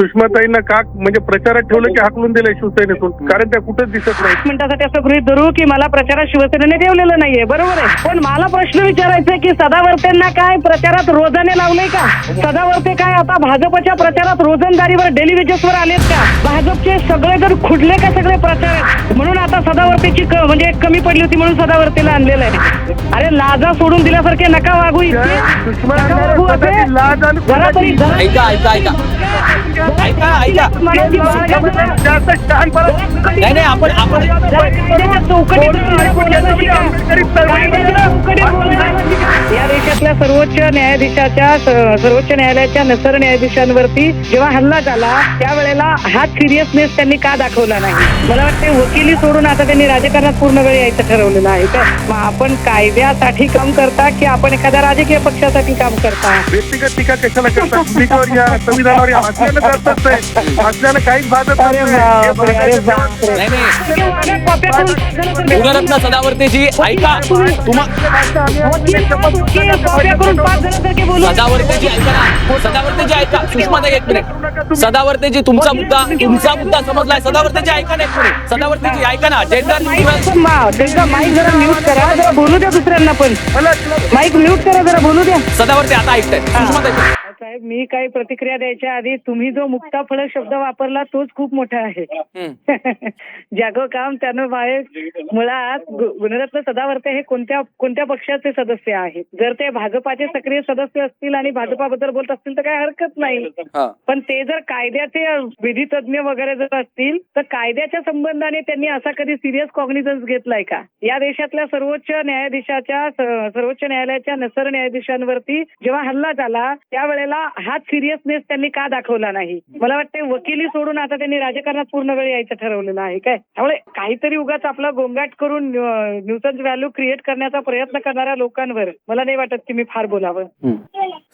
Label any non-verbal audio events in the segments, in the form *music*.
सुषमाताईंना का म्हणजे प्रचारात ठेवलं की हाकलून दिलंय शिवसेनेतून? कारण त्या कुठंच दिसत नाही. मिनिटासाठी असं गृहित धरू की मला प्रचारात शिवसेनेने ठेवलेलं नाहीये बरोबर आहे. पण मला प्रश्न विचारायचा आहे की सदावर्तेंना काय प्रचारात रोजाने लावलंय का? सदावर्ते काय आता भाजपच्या प्रचारात रोजंदारीवर डेली वेजेसवर आलेत का? भाजपचे सगळे जर खुडले का सगळे प्रचार म्हणून आता सदावर्तेची म्हणजे कमी पडली होती म्हणून सदावर्तेला आणलेलं आहे. अरे लाजा सोडून दिल्यासारखे नका वागू असे. लाज आणि जरा तरी जरा- ऐका ऐका ऐका. ऐका नाही नाही आपण आपण. या देशातल्या सर्वोच्च न्यायाधीशाच्या सर्वोच्च न्यायालयाच्या नसर न्यायाधीशांवरती जेव्हा हल्ला झाला त्यावेळेला हा सिरियसनेस त्यांनी का दाखवला नाही? मला वाटते वकिली सोडून आता त्यांनी राजकारणात पूर्ण वेळ यायचं ठरवलेलं आहे. काय मग आपण कायद्यासाठी काम करता की आपण एखाद्या राजकीय पक्षासाठी काम करता? व्यक्तिगत टीका कशाला या संविधानावर या हसल्यानं काहीच भाजत अरे बापरे बापरे. नाही नाही? गुणरत्न सदावर्तेजी ऐका. तुम्हा बोलू सदावर्तेजी ऐका ना. सदावर्तेजी ऐका. सुषमाताई एक मिनिट. सदावर्तेजी तुमचा मुद्दा तुमचा मुद्दा समजलाय. सदावर्तेजी ऐका ना एक मिनिट. सदावर्तेजी ऐका ना. जेंडर त्यांचा माईक जरा म्यूट करा. जरा बोलू द्या दुसऱ्यांना पण. माईक म्यूट करा जरा बोलू द्या. सदावर्ते आता ऐकताय. साहेब मी काही प्रतिक्रिया द्यायच्या आधी तुम्ही जो मुक्ता फळ शब्द वापरला तोच खूप मोठा आहे. *laughs* ज्यागं काम त्यानं बाहेर मुळात गुणरत्न सदावर्ते हे कोणत्या कोणत्या पक्षाचे सदस्य आहेत जर ते भाजपाचे सक्रिय सदस्य असतील आणि भाजपाबद्दल बोलत असतील तर काही हरकत नाही. पण ते जर कायद्याचे विधी तज्ञ वगैरे जर असतील तर कायद्याच्या संबंधाने त्यांनी असा कधी सिरियस कॉग्निझन्स घेतलाय का या देशातल्या सर्वोच्च न्यायाधीशाच्या सर्वोच्च न्यायालयाच्या नसर न्यायाधीशांवरती जेव्हा हल्ला झाला त्यावेळेला हाच सिरियसनेस त्यांनी का दाखवला नाही? मला वाटते वकिली सोडून आता त्यांनी राजकारणात पूर्ण वेळ यायचं ठरवलेलं आहे काय? त्यामुळे काहीतरी उगाच आपला गोंगाट करून न्यूटन्स व्हॅल्यू क्रिएट करण्याचा प्रयत्न करणाऱ्या लोकांवर मला नाही वाटत की मी फार बोलावं.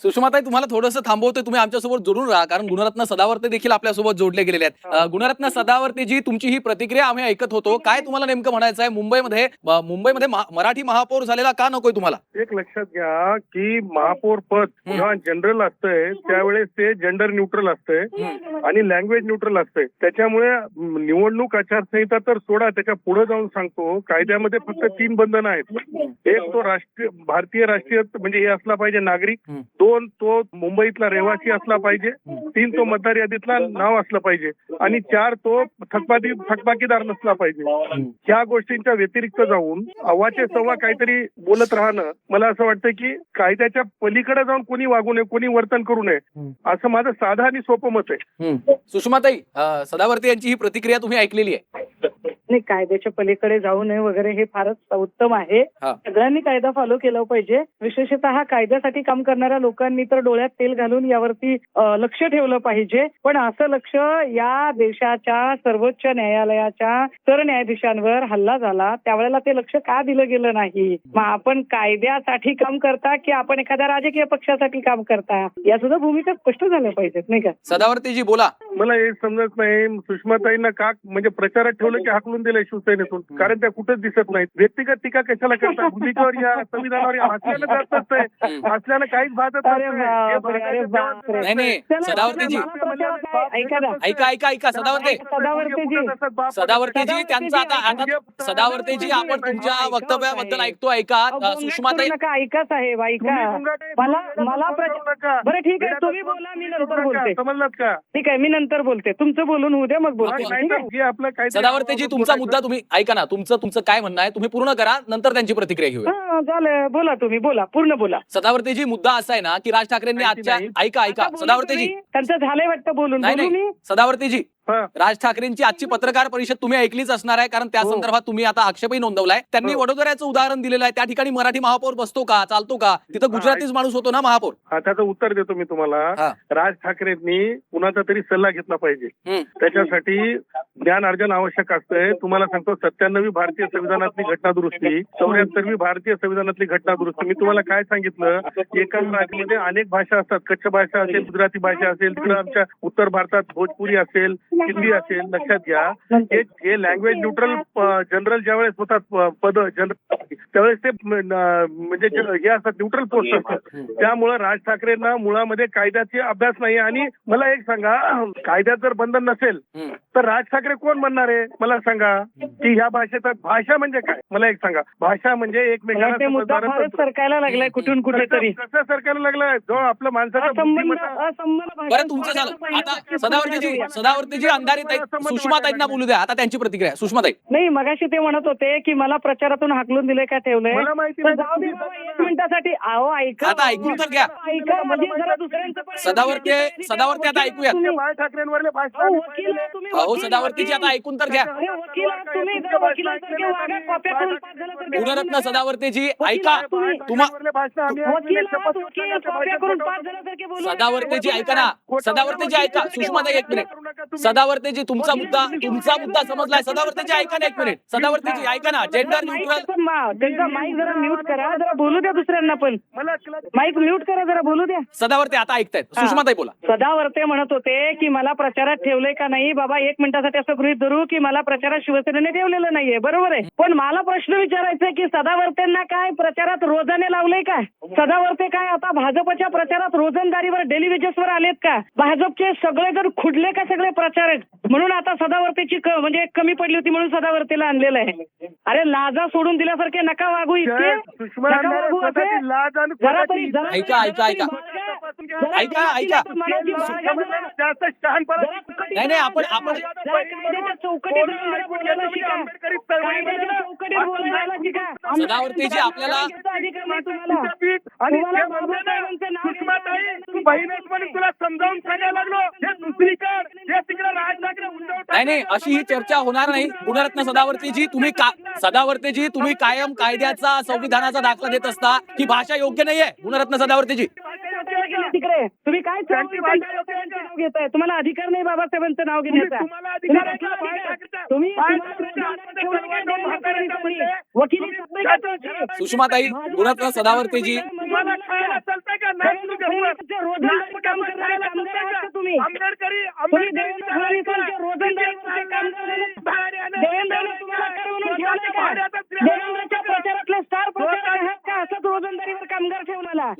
सुषमाताई तुम्हाला थोडंसं थांबवतोय तुम्ही आमच्यासोबत जोडून राहा कारण गुणरत्न सदावर्ते देखील आपल्यासोबत जोडले गेलेले आहेत. गुणरत्न सदावर्ते जी तुमची ही प्रतिक्रिया आम्ही ऐकत होतो. काय तुम्हाला नेमकं म्हणायचं आहे मुंबईमध्ये मुंबईमध्ये मराठी महापौर झालेला का नकोय तुम्हाला? एक लक्षात घ्या की महापौर पद जेव्हा जनरल असतंय त्यावेळेस ते जेंडर न्यूट्रल असतंय आणि लँग्वेज न्यूट्रल असतंय त्याच्यामुळे निवडणूक आचारसंहिता तर सोडा त्याच्या पुढे जाऊन सांगतो. कायद्यामध्ये फक्त तीन बंधनं आहेत. एक तो राष्ट्रीय भारतीय राष्ट्रीय म्हणजे हे असला पाहिजे नागरिक. दोन तो मुंबईतला रहिवासी असला पाहिजे. तीन तो मतदार यादीतला नाव असलं पाहिजे. आणि चार तो थकबाकी थकबाकीदार नसला पाहिजे. ह्या गोष्टींच्या व्यतिरिक्त जाऊन अव्वाचे सव्वा काहीतरी बोलत राहणं मला असं वाटतं की कायद्याच्या पलीकडे जाऊन कोणी वागू नये कोणी वर्तन करू नये. असं माझं साधं आणि सोपं मत आहे. सुषमाताई अं, सदावर्ते यांची ही प्रतिक्रिया तुम्ही ऐकलेली आहे. नाही कायद्याच्या पलीकडे जाऊ नये वगैरे हे फारच उत्तम आहे. हा. सगळ्यांनी कायदा फॉलो केला पाहिजे. विशेषतः कायद्यासाठी काम करणाऱ्या लोकांनी तर डोळ्यात तेल घालून यावरती अ, लक्ष ठेवलं पाहिजे. पण असं लक्ष या देशाच्या सर्वोच्च न्यायालयाच्या सरन्यायाधीशांवर हल्ला झाला त्यावेळेला ते लक्ष का दिलं गेलं नाही? मग आपण कायद्यासाठी काम करता की आपण एखाद्या राजकीय पक्षासाठी काम करता? या सुद्धा भूमिका स्पष्ट झाल्या पाहिजेत नाही का? सदावर्तेजी बोला. मला हे समजत नाही. सुषमाताईंना का म्हणजे प्रचारात ठेवलं की हाकलून दिलंय शिवसेनेतून. कारण त्या कुठंच दिसत नाहीत. व्यक्तिगत टीका कशाला करतात भूमिकेवर या संविधानावर या हसल्यानं करतात नाही हसल्यानं काहीच भाजत. नाही नाही. सदावर्तेजी. ऐका ना. ऐका ऐका ऐका. सदावर्ते. सदावर्तेजी. त्यांचा आता आता सदावर्तेजी आपण तुमच्या वक्तव्याबद्दल ऐकतो ऐका. अहो, अं, बोलणं सुषमाताई करू नका. ऐका साहेब. ऐका. मला मला प्रच- बरं ठीक आहे. तुम्ही बोला मी नंतर बोलते. समजलात का? ठीक आहे मी नंतर बोलते. तुमचं बोलून होऊ द्या मग बोलते. आहे? सदावर्तेजी तुमचा मुद्दा तुम्ही ऐका ना. तुमचं तुमचं काय म्हणणं आहे तुम्ही पूर्ण करा नंतर त्यांची प्रतिक्रिया घेऊया. हा, झालं बोला तुम्ही बोला पूर्ण बोला. सदावर्तेजी मुद्दा असा आहे ना की राज ठाकरेंनी आजच्या ऐका ऐका. आता बोला सदावर्तेजी. तुम्ही. त्यांचं झालंय वाटतं बोलून. नाही बोलू नाही. मी? सदावर्तेजी. राज ठाकरेंची आजची पत्रकार परिषद तुम्ही ऐकलीच असणार आहे कारण त्या हो. संदर्भात तुम्ही आता आक्षेपही नोंदवलाय. त्यांनी हो. वडोदऱ्याचं उदाहरण दिलेलं आहे. त्या ठिकाणी मराठी महापौर बसतो का चालतो का? तिथं गुजरातीच माणूस होतो ना महापौर? हा त्याचं उत्तर देतो मी तुम्हाला. राज ठाकरेंनी कुणाचा तरी सल्ला घेतला पाहिजे. त्याच्यासाठी ज्ञान अर्जन आवश्यक असतंय. तुम्हाला सांगतो सत्त्याण्णवी भारतीय संविधानातली घटना दुरुस्ती चौऱ्याहत्तरवी भारतीय संविधानातली घटना दुरुस्ती मी तुम्हाला काय सांगितलं? एकाच राज्यामध्ये अनेक भाषा असतात. कच्छ भाषा असेल गुजराती भाषा असेल तिकडे आमच्या उत्तर भारतात भोजपुरी असेल हिंदी असेल लक्षात घ्या. हे हे. लँग्वेज न्यूट्रल जनरल ज्यावेळेस होतात पद जनरल त्यावेळेस ते म्हणजे जे- हे असतात न्यूट्रल पोस्ट असतात. त्यामुळं राज ठाकरेंना मुळामध्ये कायद्याचे अभ्यास नाही. आणि मला एक सांगा कायद्यात जर बंधन नसेल. तर राज ठाकरे कोण म्हणणार आहे? मला सांगा. की ह्या भाषेचा भाषा म्हणजे काय? मला एक सांगा. भाषा म्हणजे मला एकमेकांना. सरकायला लागलाय कुठून कुठेतरी. कसं कसं सरकारला लागलं जो आपलं माणसाचा भाषा- सदावर्तीजी अंधारी ताई सुषमा ताईंना बोलू द्या. आता त्यांची प्रतिक्रिया सुषमा ताई. नाही मगाशी ते म्हणत होते की मला प्रचारातून हाकलून दिले का ठेवलंय? मिनिटासाठी. अहो ऐका. आता ऐकून तर घ्या. दुसऱ्यांचं पण- सदावर्ते सदावर्ते आता ऐकूया अहो, आहात. आता ऐकून तर घ्या. अरे वकील आहात तुम्ही जरा वकिलांसारखे वागा कॉप्या करून पास झाल्यासारखे गुणरत्न. सदावर्तेजी ऐका. आहात तुम्ही. तुम्हा भाषण आम्ही वकील ऐकलेले आहात, शपथ वकील घेताना कॉप्या भाषण करून खोटं- पास झाल्यासारखे बोलू नका. सदावर्तेजी ऐका ना. सदावर्तेजी ऐका. सुषमा ताई एक मिनिट. सदावर्तेजी तुमचा मुद्दा तुमचा मुद्दा समजलाय. सदावर्तेजी ऐका ना एक मिनिट. सदावर्तेजी ऐका ना. जेंडर न्यूट्रल त्यांचा माईक जरा म्यूट करा. जरा बोलू द्या दुसऱ्यांना पण. माईक म्यूट करा जरा बोलू द्या. सदावर्ते आता ऐकतायत. सुषमा ताई बोला. सदावर्ते म्हणत होते की मला प्रचारात ठेवलंय का नाही? बाबा एक मिनिटासाठी असं गृहित धरू की मला प्रचारात शिवसेनेने ठेवलेलं नाहीये. बरोबर आहे. पण मला प्रश्न विचारायचा की सदावर्तेंना काय प्रचारात रोजाने लावलंय का? सदावर्ते काय आता भाजपच्या प्रचारात रोजंदारीवर डेली वेजेसवर आलेत का? भाजपचे सगळे जर खुडले का सगळे प्रचारक म्हणून आता सदावर्तेची क- म्हणजे कमी पडली होती म्हणून सदावर्तेला आणलेलं आहे. अरे लाजा सोडून दिल्यासारखे नका वागू इतके. लाज ऐका, ऐका, ऐका. ऐका, ऐका. नाही, नाही, आपण-. सदावर्तेजी, आपल्याला- नाही तुला समजावून सांगायला लागलो. हे दुसरीकडे हे तिकडे राज ठाकरे नाही अशी ही चर्चा होणार नाही. गुणरत्न सदावर्तेजी तुम्ही का सदावर्तेजी तुम्ही कायम कायद्याचा संविधानाचा दाखला देत असता. ही भाषा योग्य नाहीये गुणरत्न सदावर्तेजी तुम्ही काय घेताय? तुम्हाला अधिकार नाही बाबासाहेबांचं नाव घेण्याचा. तुम्ही वकिली? सुषमाताई गुणरत्न सदावर्तेजी रोजंदारी काम तुम्ही. आंबेडकरी तुम्ही देवेंद्र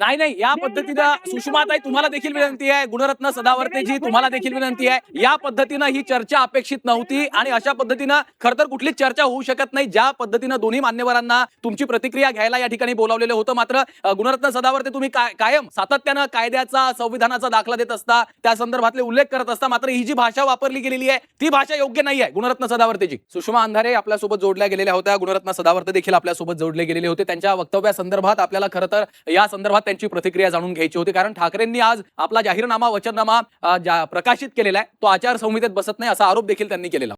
नाही नाही या पद्धतीनं सुषमाताई तुम्हाला देखील विनंती आहे गुणरत्न सदावर्तेजी तुम्हाला देखील विनंती आहे. या पद्धतीनं ही चर्चा अपेक्षित नव्हती आणि अशा पद्धतीनं खर तर कुठलीच चर्चा होऊ शकत नाही. ज्या पद्धतीनं दोन्ही मान्यवरांना तुमची प्रतिक्रिया घ्यायला या ठिकाणी बोलावलेलं होतं मात्र गुणरत्न सदावर्ते तुम्ही काय- कायम सातत्यानं कायद्याचा संविधानाचा दाखला देत असता त्या संदर्भातले उल्लेख करत असता मात्र ही जी भाषा वापरली गेलेली आहे ती भाषा योग्य नाही आहे गुणरत्न सदावर्तेजी. सुषमा अंधारे आपल्यासोबत जोडल्या गेलेल्या होत्या गुणरत्न सदावर्ते देखील आपल्यासोबत जोडले गेलेले होते. त्यांच्या वक्तव्यासंदर्भात आपल्याला खरं तर या संदर्भात त्यांची प्रतिक्रिया जाणून घ्यायची होती. कारण ठाकरेंनी आज आपला जाहीरनामा वचननामा जा- प्रकाशित केलेला आहे तो आचारसंहितेत बसत नाही असा आरोप देखील त्यांनी केलेला.